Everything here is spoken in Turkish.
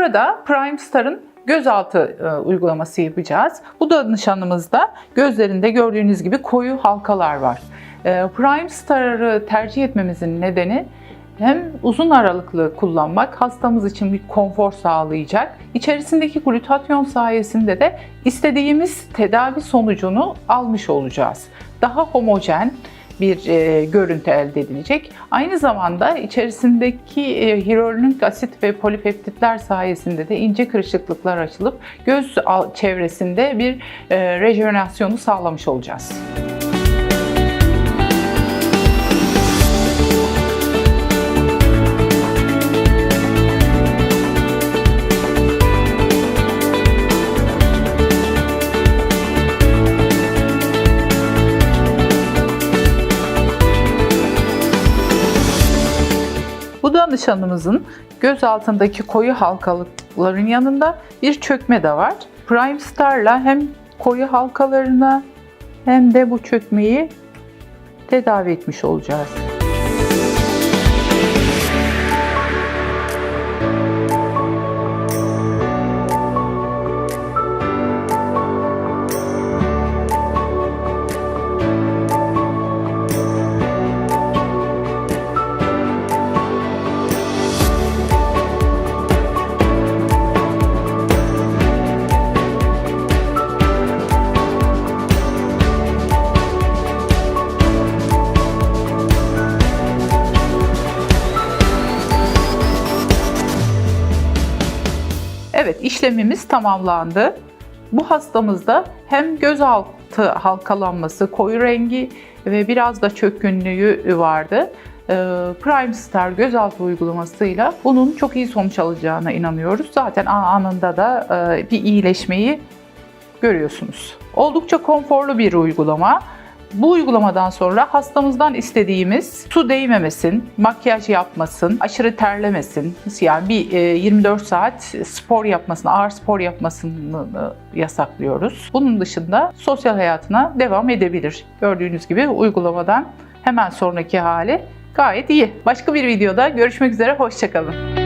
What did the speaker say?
Sırada Prime Star'ın gözaltı e, uygulaması yapacağız. Bu danışanımızda gözlerinde gördüğünüz gibi koyu halkalar var. E, Prime Star'ı tercih etmemizin nedeni hem uzun aralıklı kullanmak hastamız için bir konfor sağlayacak. İçerisindeki glutatyon sayesinde de istediğimiz tedavi sonucunu almış olacağız. Daha homojen bir e, görüntü elde edilecek. Aynı zamanda içerisindeki e, asit ve polipeptitler sayesinde de ince kırışıklıklar açılıp göz çevresinde bir e, rejenerasyonu sağlamış olacağız. Bu danışanımızın göz altındaki koyu halkalıkların yanında bir çökme de var. Prime Star'la hem koyu halkalarına hem de bu çökmeyi tedavi etmiş olacağız. Evet, işlemimiz tamamlandı. Bu hastamızda hem gözaltı halkalanması, koyu rengi ve biraz da çökkünlüğü vardı. Ee, Prime Star gözaltı uygulamasıyla bunun çok iyi sonuç alacağına inanıyoruz. Zaten anında da e, bir iyileşmeyi görüyorsunuz. Oldukça konforlu bir uygulama. Bu uygulamadan sonra hastamızdan istediğimiz su değmemesin, makyaj yapmasın, aşırı terlemesin. Yani bir e, 24 saat spor yapmasını, ağır spor yapmasını e, yasaklıyoruz. Bunun dışında sosyal hayatına devam edebilir. Gördüğünüz gibi uygulamadan hemen sonraki hali gayet iyi. Başka bir videoda görüşmek üzere, hoşçakalın.